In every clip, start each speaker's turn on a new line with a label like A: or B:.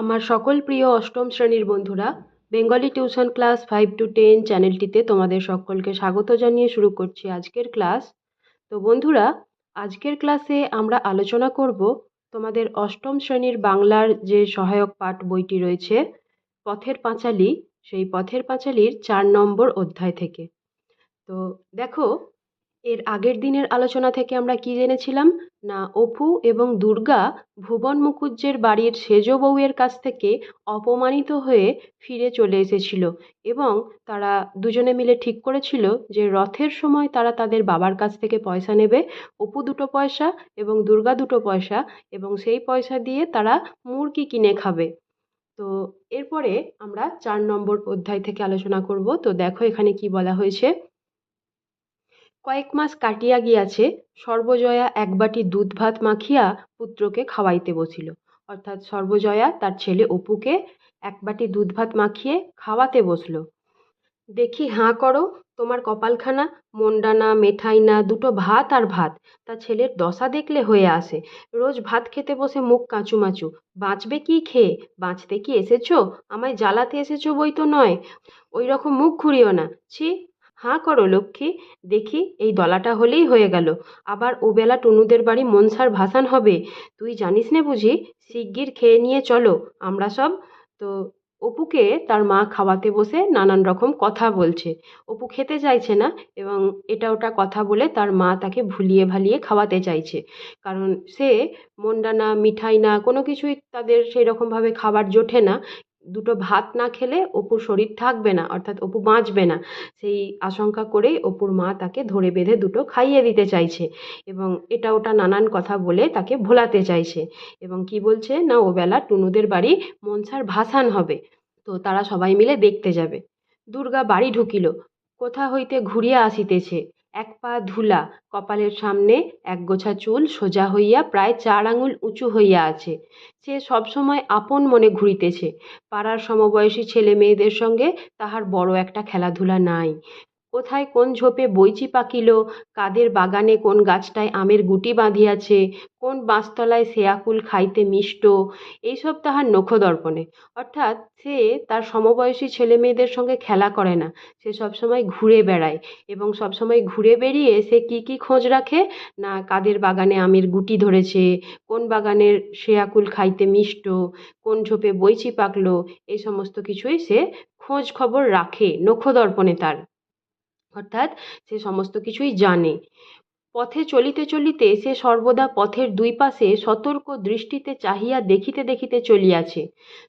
A: আমার সকল প্রিয় অষ্টম শ্রেণির বন্ধুরা, Bengali tuition class five to ten চ্যানেলটিতে তোমাদের সকলকে স্বাগত জানিয়ে শুরু করছি আজকের ক্লাস। তো বন্ধুরা, আজকের ক্লাসে আমরা আলোচনা করব তোমাদের অষ্টম শ্রেণির বাংলার যে সহায়ক পাঠ বইটি রয়েছে, পথের পাঁচালী, সেই পথের পাঁচালীর চার নম্বর অধ্যায় থেকে। তো দেখো এর আগের দিনের আলোচনা থেকে আমরা কি জেনেছিলাম? না, অপু এবং দুর্গা ভুবন মুখুজ্জের বাড়ির সেজ বউয়ের কাছ থেকে অপমানিত হয়ে ফিরে চলে এসেছিল এবং তারা দুজনে মিলে ঠিক করেছিল যে রথের সময় তারা তাদের বাবার কাছ থেকে পয়সা নেবে, অপু দুটো পয়সা এবং দুর্গা দুটো পয়সা এবং সেই পয়সা দিয়ে তারা মুরগি কিনে খাবে। তো এরপরে আমরা চার নম্বর অধ্যায় থেকে আলোচনা করব। তো দেখো এখানে কি বলা হয়েছে। কয়েক মাস কাটিয়া গিয়াছে, সর্বজয়া এক বাটি দুধ ভাত মাখিয়া পুত্রকে খাওয়াইতে বসিল। অর্থাৎ সর্বজয়া তার ছেলে অপুকে এক বাটি দুধ ভাত মাখিয়ে খাওয়াতে বসল। দেখি, হাঁ করো, তোমার কপালখানা, মন্ডানা মেঠাই না দুটো ভাত আর ভাত। তা ছেলের দশা দেখলে হয়ে আসে। রোজ ভাত খেতে বসে মুখ কাঁচুমাচু বাঁচবে কি খেয়ে? বাঁচতে কি এসেছ? আমায় জ্বালাতে এসেছ বই তো নয়। ওই রকম মুখ ঘুরিও না। ছি হাঁ করো লক্ষ্মী, দেখি এই দলাটা হলেই হয়ে গেল। আবার ওবেলা টুনুদের বাড়ি মনসার ভাসান হবে। তুই জানিস নে বুঝি, শিগগির খেয়ে নিয়ে চলো, আমরা সব। তো অপুকে তার মা খাওয়াতে বসে নানান রকম কথা বলছে। অপু খেতে চাইছে না এবং এটা ওটা কথা বলে তার মা তাকে ভুলিয়ে ভালিয়ে খাওয়াতে চাইছে। কারণ সে মন্ডানা মিঠাই না, কোনো কিছুই তাদের সেই রকমভাবে খাবার জোটে না। দুটো ভাত না খেলে অপুর শরীর থাকবে না, অর্থাৎ অপু বাঁচবে না। সেই আশঙ্কা করেই অপুর মা তাকে ধরে বেঁধে দুটো খাইয়ে দিতে চাইছে এবং এটা ওটা নানান কথা বলে তাকে ভোলাতে চাইছে এবং কি বলছে? না, ওবেলা টুনুদের বাড়ি মনসার ভাসান হবে। তো তারা সবাই মিলে দেখতে যাবে। দুর্গা বাড়ি ঢুকিল। কোথা হইতে ঘুরিয়া আসিতেছে? এক পা ধুলা, কপালের সামনে একগোছা চুল সোজা হইয়া প্রায় চার আঙুল উঁচু হইয়া আছে। সে সবসময় আপন মনে ঘুরিতেছে। পাড়ার সমবয়সী ছেলে মেয়েদের সঙ্গে তাহার বড় একটা খেলাধুলা নাই। কোথায় কোন ঝোপে বইচি পাকিল, কাদের বাগানে কোন গাছটায় আমের গুটি বাঁধিয়াছে, কোন বাঁশতলায় শেয়াকুল খাইতে মিষ্ট, এইসব তাহার নখদর্পণে। অর্থাৎ সে তার সমবয়সী ছেলে মেয়েদের সঙ্গে খেলা করে না, সে সবসময় ঘুরে বেড়ায় এবং সবসময় ঘুরে বেরিয়ে সে কী কী খোঁজ রাখে? না, কাদের বাগানে আমের গুটি ধরেছে, কোন বাগানের শেয়াকুল খাইতে মিষ্ট, কোন ঝোপে বইচি পাকলো, এই সমস্ত কিছুই সে খোঁজ খবর রাখে নখদর্পণে তার। অর্থাৎ সে সমস্ত কিছুই জানে। পথে চলিতে চলিতে সে সর্বদা পথের দুই পাশে সতর্ক দৃষ্টিতে চাহিয়া দেখিতে দেখিতে চলিয়াছে।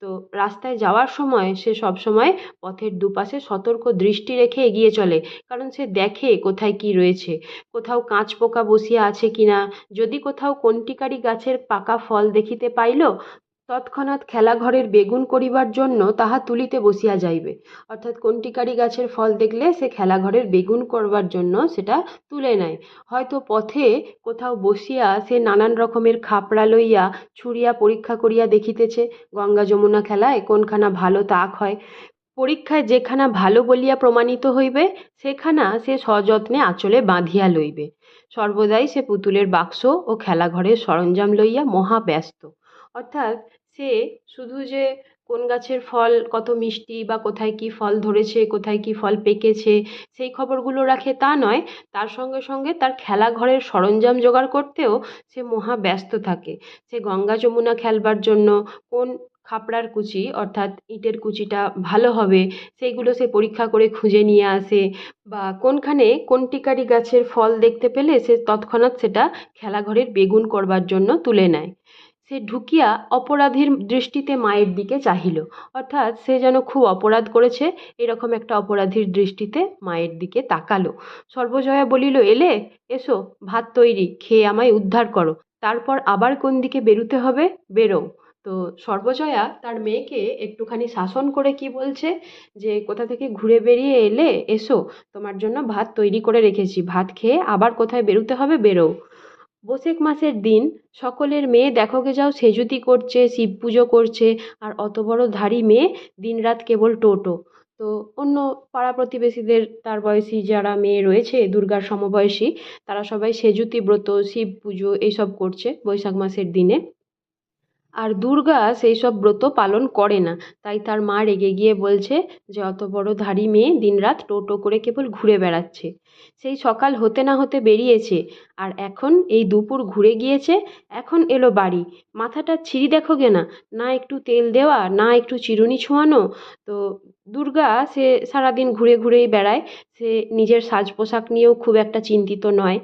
A: তো রাস্তায় যাওয়ার সময় সে সবসময় পথের দুপাশে সতর্ক দৃষ্টি রেখে এগিয়ে চলে, কারণ সে দেখে কোথায় কি রয়েছে। কোথাও কাঁচ পোকা বসিয়া আছে কিনা, যদি কোথাও কন্টিকারি গাছের পাকা ফল দেখিতে পাইল তৎক্ষণাৎ খেলাঘরের বেগুন করিবার জন্য তাহা তুলিতে বসিয়া যাইবে। অর্থাৎ কন্টিকারি গাছের ফল দেখলে সে খেলাঘরের বেগুন করবার জন্য সেটা তুলে নেয়। হয়তো পথে কোথাও বসিয়া সে নানান রকমের খাপড়া লইয়া ছুঁড়িয়া পরীক্ষা করিয়া দেখিতেছে, গঙ্গা যমুনা খেলায় কোনখানা ভালো তাক হয়। পরীক্ষায় যেখানা ভালো বলিয়া প্রমাণিত হইবে, সেখানা সে সযত্নে আঁচলে বাঁধিয়া লইবে। সর্বদাই সে পুতুলের বাক্স ও খেলাঘরের সরঞ্জাম লইয়া মহা ব্যস্ত। অর্থাৎ সে শুধু যে কোন গাছের ফল, কত মিষ্টি বা কোথায় কী ফল ধরেছে, কোথায় কী ফল পেকেছে, সেই খবরগুলো রাখে তা নয়। তার সঙ্গে সঙ্গে তার খেলাঘরের সরঞ্জাম জোগাড় করতেও সে মহা ব্যস্ত থাকে। সে গঙ্গা যমুনা খেলবার জন্য কোন খাপড়ার কুচি, অর্থাৎ ইটের কুচিটা ভালো হবে, সেইগুলো সে পরীক্ষা করে খুঁজে নিয়ে আসে বা কোনখানে কোন টিকারি গাছের ফল দেখতে পেলে সে তৎক্ষণাৎ সেটা খেলাঘরের বেগুন করবার জন্য তুলে নেয়। সে ঢুকিয়া অপরাধীর দৃষ্টিতে মায়ের দিকে চাহিল। অর্থাৎ সে যেন খুব অপরাধ করেছে, এরকম একটা অপরাধীর দৃষ্টিতে মায়ের দিকে তাকালো। সর্বজয়া বলিল, এলে, এসো, ভাত তৈরি, খেয়ে আমায় উদ্ধার করো। তারপর আবার কোন দিকে বেরুতে হবে? বেরো। তো সর্বজয়া তার মেয়েকে একটুখানি শাসন করে কি বলছে? যে, কোথা থেকে ঘুরে বেরিয়ে এলে, এসো, তোমার জন্য ভাত তৈরি করে রেখেছি। ভাত খেয়ে আবার কোথায় বেরুতে হবে? বেরো। বৈশাখ মাসের দিন সকলের মেয়ে দেখো গে যাও, সেজুতি করছে, শিব পুজো করছে, আর অত বড় ধাড়ি মেয়ে দিনরাত কেবল টোটো। তো অন্য পাড়া প্রতিবেশীদের তার বয়সী যারা মেয়ে রয়েছে, দুর্গার সমবয়সী, তারা সবাই সেজুতি, ব্রত, শিব পুজো, এইসব করছে বৈশাখ মাসের দিনে। আর দুর্গা সেই সব ব্রত পালন করে না। তাই তার মা রেগে গিয়ে বলছে যে, অত বড় ধাড়ি মেয়ে দিনরাত টোটো করে কেবল ঘুরে বেড়াচ্ছে। সেই সকাল হতে না হতে বেরিয়েছে। আর এখন এই দুপুর ঘুরে গিয়েছে, এখন এলো বাড়ি। মাথাটা ছিঁড়ি দেখো গে না। না একটু তেল দেওয়া, না একটু চিরুনি ছোঁয়ানো। তো দুর্গা সে সারাদিন ঘুরে ঘুরেই বেড়ায়। সে নিজের সাজ পোশাক নিয়েও খুব একটা চিন্তিত নয়।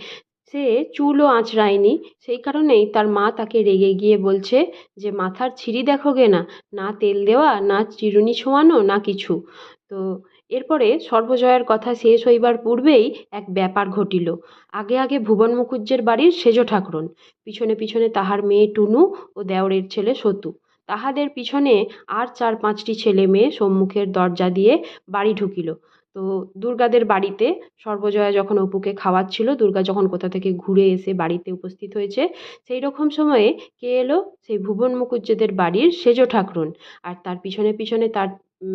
A: সে চুলও আঁচড়ায়নি। সেই কারণেই তার মা তাকে রেগে গিয়ে বলছে যে, মাথার ছিঁড়ি দেখো গে না। না তেল দেওয়া, না চিরুনি ছোঁয়ানো, না কিছু। তো এরপরে সর্বজয়ার কথা শেষ হইবার পূর্বেই এক ব্যাপার ঘটিল। আগে আগে ভুবন মুখুজ্জের বাড়ির সেজ ঠাকুরন, পিছনে পিছনে তাহার মেয়ে টুনু ও দেওরের ছেলে সতু। তাহাদের পিছনে আর চার পাঁচটি ছেলে মেয়ে সম্মুখের দরজা দিয়ে বাড়ি ঢুকিল। তো দুর্গাদের বাড়িতে সর্বজয়া যখন অপুকে খাওয়াচ্ছিল, দুর্গা যখন কোথা থেকে ঘুরে এসে বাড়িতে উপস্থিত হয়েছে, সেই রকম সময়ে কে এলো? সেই ভুবন মুখুজ্জেদের বাড়ির সেজ ঠাকরুন। আর তার পিছনে পিছনে তার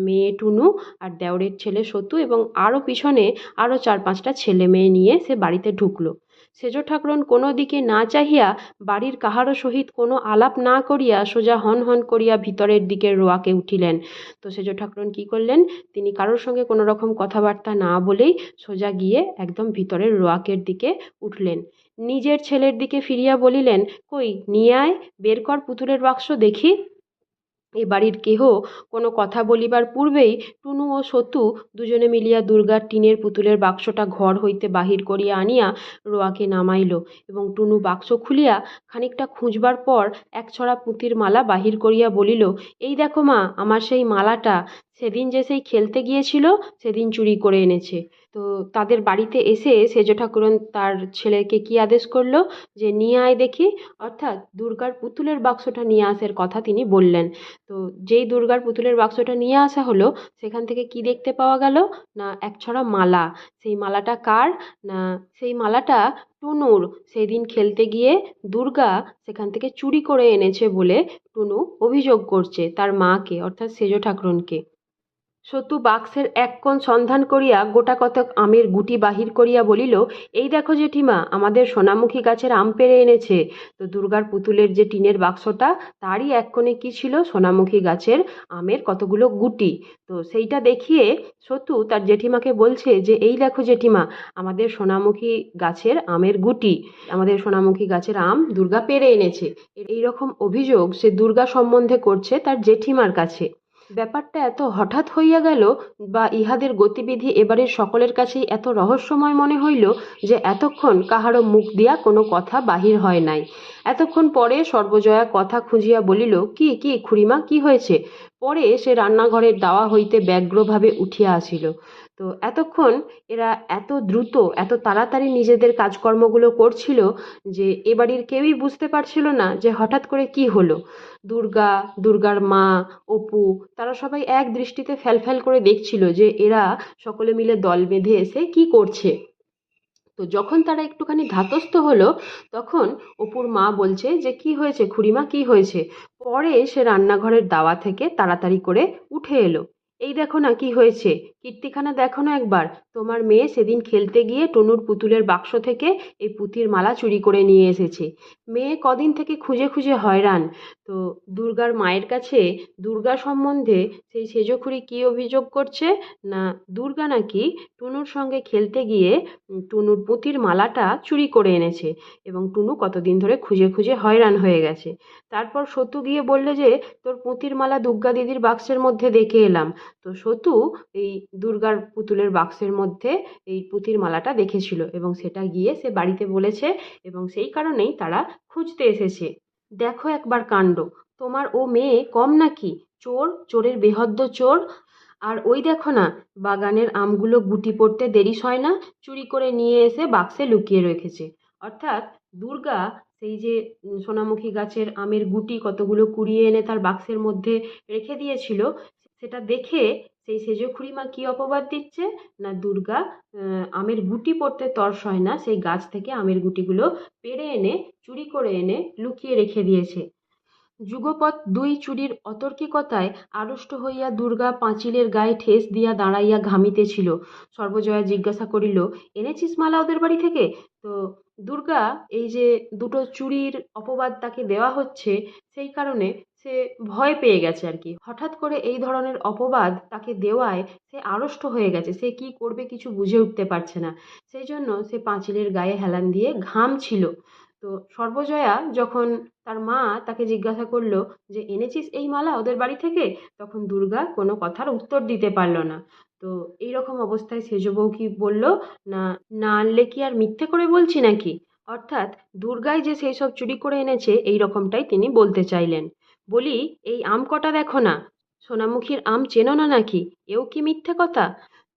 A: মেয়ে টুনু আর দেওরের ছেলে সতু এবং আরও পিছনে আরও চার পাঁচটা ছেলে মেয়ে নিয়ে সে বাড়িতে ঢুকলো। সেজ ঠাকরুন কোনো দিকে না চাহিয়া বাড়ির কাহারও সহিত কোনো আলাপ না করিয়া সোজা হন হন করিয়া ভিতরের দিকের রোয়াকে উঠিলেন। তো সেজ ঠাকরুন কী করলেন? তিনি কারোর সঙ্গে কোনো রকম কথাবার্তা না বলেই সোজা গিয়ে একদম ভিতরের রোয়াকের দিকে উঠলেন। নিজের ছেলের দিকে ফিরিয়া বলিলেন, কই, নিয়ে আয়, বের কর পুতুলের বাক্স, দেখি। এ বাড়ির কেহ কোনো কথা বলিবার পূর্বেই টুনু ও সতু দুজনে মিলিয়া দুর্গার টিনের পুতুলের বাক্সটা ঘর হইতে বাহির করিয়া আনিয়া রোয়াকে নামাইল এবং টুনু বাক্স খুলিয়া খানিকটা খুঁজবার পর এক ছড়া পুঁতির মালা বাহির করিয়া বলিল, এই দেখো মা, আমার সেই মালাটা। সেদিন যে সেই খেলতে গিয়েছিল, সেদিন চুরি করে এনেছে। তো তাদের বাড়িতে এসে সেজ ঠাকুরন তার ছেলেকে কী আদেশ করল? যে নিয়ে আয় দেখি। অর্থাৎ দুর্গার পুতুলের বাক্সটা নিয়ে আসার কথা তিনি বললেন। তো যেই দুর্গার পুতুলের বাক্সটা নিয়ে আসা হলো, সেখান থেকে কি দেখতে পাওয়া গেল? না এক ছড়া মালা। সেই মালাটা কার? না সেই মালাটা টুনুর। সেদিন খেলতে গিয়ে দুর্গা সেখান থেকে চুরি করে এনেছে বলে টুনু অভিযোগ করছে তার মাকে, অর্থাৎ সেজ ঠাকুরনকে। সতু বাক্সের এক কোণ সন্ধান করিয়া গোটা কতক আমের গুটি বাহির করিয়া বলিল, এই দেখো জেঠিমা, আমাদের সোনামুখী গাছের আম পেড়ে এনেছে। তো দুর্গার পুতুলের যে টিনের বাক্সটা, তারই এক কোণে কী ছিল? সোনামুখী গাছের আমের কতগুলো গুটি। তো সেইটা দেখিয়ে সতু তার জেঠিমাকে বলছে যে, এই দেখো জেঠিমা, আমাদের সোনামুখী গাছের আমের গুটি, আমাদের সোনামুখী গাছের আম দুর্গা পেড়ে এনেছে। এই রকম অভিযোগ সে দুর্গা সম্বন্ধে করছে তার জেঠিমার কাছে। ব্যাপারটা এত হঠাৎ হইয়া গেল বা ইহাদের গতিবিধি এবারে সকলের কাছেই এত রহস্যময় মনে হইল যে এতক্ষণ কাহারও মুখ দিয়া কোনো কথা বাহির হয় নাই। এতক্ষণ পরে সর্বজয়া কথা খুঁজিয়া বলিল, কি কি খুড়িমা, কি হয়েছে? পরে সে রান্নাঘরের দাওয়া হইতে ব্যগ্রভাবে উঠিয়া আসিল। তো এতক্ষণ এরা এত দ্রুত, এত তাড়াতাড়ি নিজেদের কাজকর্মগুলো করছিল যে এ বাড়ির কেউই বুঝতে পারছিল না যে হঠাৎ করে কি হলো। দুর্গা, দুর্গার মা, অপু, তারা সবাই এক দৃষ্টিতে ফ্যালফ্যাল করে দেখছিল যে এরা সকলে মিলে দল বেঁধে এসে কি করছে। তো যখন তারা একটুখানি ধাতস্থ হলো, তখন অপুর মা বলছে যে, কি হয়েছে খুড়িমা? কি হয়েছে? পরে সে রান্নাঘরের দাওয়া থেকে তাড়াতাড়ি করে উঠে এলো। এই দেখো না কি হয়েছে। কীর্তিখানা দেখো না একবার। তোমার মেয়ে সেদিন খেলতে গিয়ে টনুর পুতুলের বাক্স থেকে এই পুঁতির মালা চুরি করে নিয়ে এসেছে। মেয়ে কদিন থেকে খুঁজে খুঁজে হয়রান। তো দুর্গার মায়ের কাছে দুর্গা সম্বন্ধে সেই সেজখুড়ি কী অভিযোগ করছে? না দুর্গা নাকি টুনুর সঙ্গে খেলতে গিয়ে টুনুর পুঁতির মালাটা চুরি করে এনেছে এবং টুনু কতদিন ধরে খুঁজে খুঁজে হয়রান হয়ে গেছে। তারপর সতু গিয়ে বললে যে তোর পুঁতির মালা দুর্গা দিদির বাক্সের মধ্যে দেখে এলাম। তো সতু এই দুর্গার পুতুলের বাক্সের মধ্যে এই পুঁতির মালাটা দেখেছিল এবং সেটা গিয়ে সে বাড়িতে বলেছে এবং সেই কারণেই তারা খুঁজতে এসেছে। দেখো একবার কাণ্ড, তোমার ও মেয়ে কম নাকি? চোর, চোরের বেহদ্দ চোর। আর ওই দেখো না, বাগানের আমগুলো গুটি পড়তে দেরি হয় না, চুরি করে নিয়ে এসে বাক্সে লুকিয়ে রেখেছে। অর্থাৎ দুর্গা সেই যে সোনামুখী গাছের আমের গুটি কতগুলো কুড়িয়ে এনে তার বাক্সের মধ্যে রেখে দিয়েছিল সেটা দেখে সেই সেজ খুড়িমা কী অপবাদ দিচ্ছে? না দুর্গা আমের গুটি পড়তে তর সয় না, সেই গাছ থেকে আমের গুটিগুলো পেড়ে এনে, চুরি করে এনে লুকিয়ে রেখে দিয়েছে। যুগপৎ দুই চুরির অতর্কিকতায় আড়ষ্ট হইয়া দুর্গা পাঁচিলের গায়ে ঠেস দিয়া দাঁড়াইয়া ঘামিতেছিল সর্বজয়া জিজ্ঞাসা করিল, এনেছিস মালা ওদের বাড়ি থেকে? তো দুর্গা, এই যে দুটো চুরির অপবাদ তাকে দেওয়া হচ্ছে, সেই কারণে সে ভয় পেয়ে গেছে আর কি। হঠাৎ করে এই ধরনের অপবাদ তাকে দেওয়ায় সে আড়ষ্ট হয়ে গেছে। সে কি করবে কিছু বুঝে উঠতে পারছে না। সেই জন্য সে পাঁচিলের গায়ে হেলান দিয়ে ঘাম ছিল। তো সর্বজয়া যখন তার মা তাকে জিজ্ঞাসা করল যে, এনেছিস এই মালা ওদের বাড়ি থেকে? তখন দুর্গা কোনো কথার উত্তর দিতে পারল না। তো এই রকম অবস্থায় সেজ বউ কি বলল, না না আনলে কি আর মিথ্যে করে বলছি নাকি? অর্থাৎ দুর্গাই যে সেই সব চুরি করে এনেছে, এই রকমটাই তিনি বলতে চাইলেন। বলি, এই আম কটা দেখো না? সোনামুখীর আম চেনো না নাকি? এও কি মিথ্যে কথা?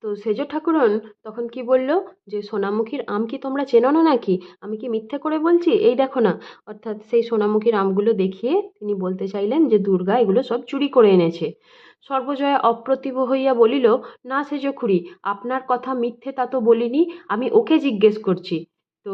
A: তো সেজ ঠাকুরন তখন কি বলল, যে সোনামুখীর আম কি তোমরা চেনো না নাকি? আমি কি মিথ্যে করে বলছি? এই দেখো না। অর্থাৎ সেই সোনামুখীর আমগুলো দেখিয়ে তিনি বলতে চাইলেন যে, দুর্গা এগুলো সব চুরি করে এনেছে। সর্বজয়া অপ্রতিভ হইয়া বলিল, না সেজ খুড়ি, আপনার কথা মিথ্যে তা তো বলিনি, আমি ওকে জিজ্ঞেস করছি। তো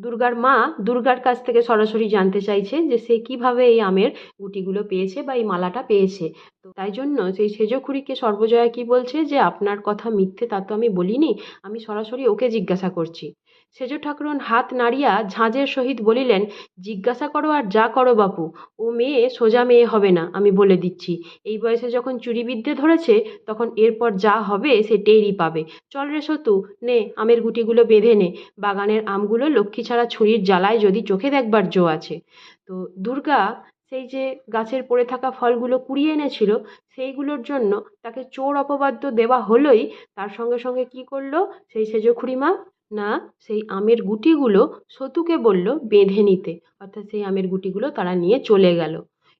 A: দুর্গার মা দুর্গার কাছ থেকে সরাসরি জানতে চাইছে যে সে কীভাবে এই আমের গুটিগুলো পেয়েছে বা এই মালাটা পেয়েছে। তো তাই জন্য সেই সেজখুরিকে সর্বজয়া কি বলছে যে, আপনার কথা মিথ্যে তা তো আমি বলিনি, আমি সরাসরি ওকে জিজ্ঞাসা করছি। সেজ ঠাকুরন হাত নাড়িয়া ঝাঁঝের সহিত বলিলেন, জিজ্ঞাসা করো আর যা করো বাপু, ও মেয়ে সোজা মেয়ে হবে না, আমি বলে দিচ্ছি। এই বয়সে যখন চুরিবিদ্যে ধরেছে, তখন এরপর যা হবে সে টেরই পাবে। চল রে সতু, নে, আমের গুটিগুলো বেঁধে নে। বাগানের আমগুলো লক্ষ্মী ছাড়া ছুরির জ্বালায় যদি চোখে দেখবার জো আছে তো দুর্গা সেই যে গাছের পড়ে থাকা ফলগুলো কুড়িয়ে এনেছিল, সেইগুলোর জন্য তাকে চোর অপবাদ্য দেওয়া হলোই, তার সঙ্গে সঙ্গে কি করল সেই সেজ খুড়িমা? না, সেই আমের গুটিগুলো সতুকে বলল বেঁধে নিতে। অর্থাৎ সেই আমের গুটিগুলো তারা নিয়ে চলে গেল।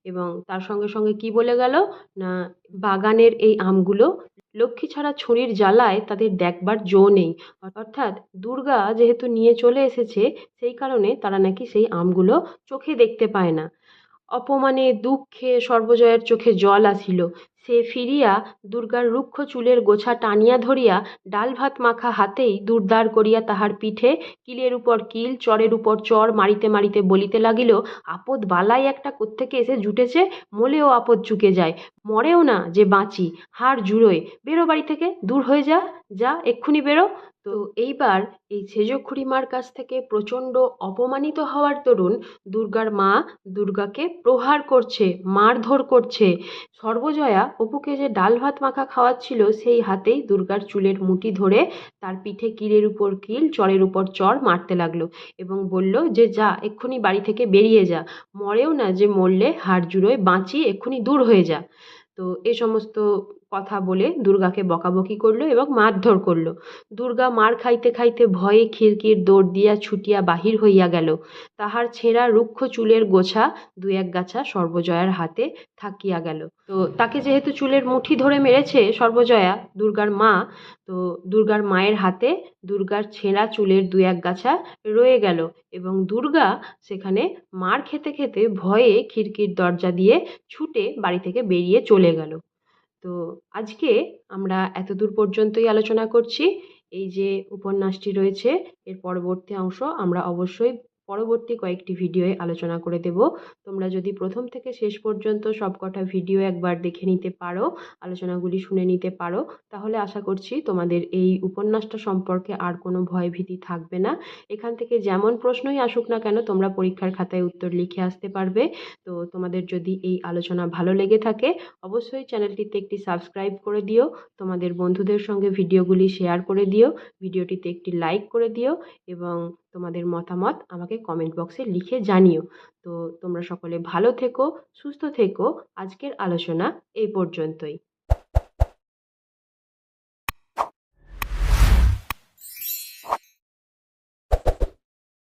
A: এবং তার সঙ্গে সঙ্গে কি বলে গেল? না, বাগানের এই আমগুলো লক্ষ্মী ছাড়া ছুরির জ্বালায় তাদের দেখবার জো নেই। অর্থাৎ দুর্গা যেহেতু নিয়ে চলে এসেছে, সেই কারণে তারা নাকি সেই আমগুলো চোখে দেখতে পায় না। অপমানে দুঃখে সর্বজয়ার চোখে জল আসিল। সে ফিরিয়া দুর্গার রুক্ষ চুলের গোছা টানিয়া ধরিয়া ডাল ভাত মাখা হাতেই দুর্দার করিয়া তাহার পিঠে কিলের উপর কিল, চরের উপর চর মারিতে মারিতে বলিতে লাগিল, আপদ বালাই একটা কোত্থেকে এসে জুটেছে? মলেও আপদ চুকে যায়। মরেও না যে বাঁচি। হাড় জুড়োয়। বেরো বাড়ি থেকে। দূর হয়ে যা। যা, এক্ষুনি বেরো। তো এইবার এই সেজ খুড়িমার কাছ থেকে প্রচণ্ড অপমানিত হওয়ার দরুন দুর্গার মা দুর্গাকে প্রহার করছে, মারধর করছে। সর্বজয়া অপুকে যে ডাল ভাত মাখা খাওয়াচ্ছিল, সেই হাতেই দুর্গার চুলের মুঠি ধরে তার পিঠে কিলের উপর কিল, চরের উপর চর মারতে লাগল এবং বলল যে, যা, এক্ষুনি বাড়ি থেকে বেরিয়ে যা। মরেও না যে মরলে, হাড় জুড়োয় বাঁচি এক্ষুনি দূর হয়ে যা। তো এ সমস্ত কথা বলে দুর্গাকে বকাবকি করল এবং মারধর করল। দুর্গা মার খাইতে খাইতে ভয়ে খিড়কির দৌড় দিয়া ছুটিয়া বাহির হইয়া গেল। তাহার ছেঁড়া রুক্ষ চুলের গোছা দু এক গাছা সর্বজয়ার হাতে থাকিয়া গেল। তো তাকে যেহেতু চুলের মুঠি ধরে মেরেছে সর্বজয়া, দুর্গার মা, তো দুর্গার মায়ের হাতে দুর্গার ছেঁড়া চুলের দু এক গাছা রয়ে গেল এবং দুর্গা সেখানে মার খেতে খেতে ভয়ে খিড়কির দরজা দিয়ে ছুটে বাড়ি থেকে বেরিয়ে চলে গেল। তো আজকে আমরা এতদূর পর্যন্তই আলোচনা করছি। এই যে উপন্যাসটি রয়েছে, এর পরবর্তী অংশ আমরা অবশ্যই পরবর্তী কয়েকটি ভিডিওয়ে আলোচনা করে দেব। তোমরা যদি প্রথম থেকে শেষ পর্যন্ত সবকটা ভিডিও একবার দেখে নিতে পারো, আলোচনাগুলি শুনে নিতে পারো, তাহলে আশা করছি তোমাদের এই উপন্যাসটা সম্পর্কে আর কোনো ভয়ভীতি থাকবে না। এখান থেকে যেমন প্রশ্নই আসুক না কেন, তোমরা পরীক্ষার খাতায় উত্তর লিখে আসতে পারবে। তো তোমাদের যদি এই আলোচনা ভালো লেগে থাকে, অবশ্যই চ্যানেলটিতে একটি সাবস্ক্রাইব করে দিও, তোমাদের বন্ধুদের সঙ্গে ভিডিওগুলি শেয়ার করে দিও ভিডিওটিতে একটি লাইক করে দিও, এবং তোমাদের মতামত আমাকে কমেন্ট বক্সে লিখে জানিও। তো তোমরা সকলে ভালো থেকো, সুস্থ থেকো। আজকের আলোচনা এই পর্যন্তই।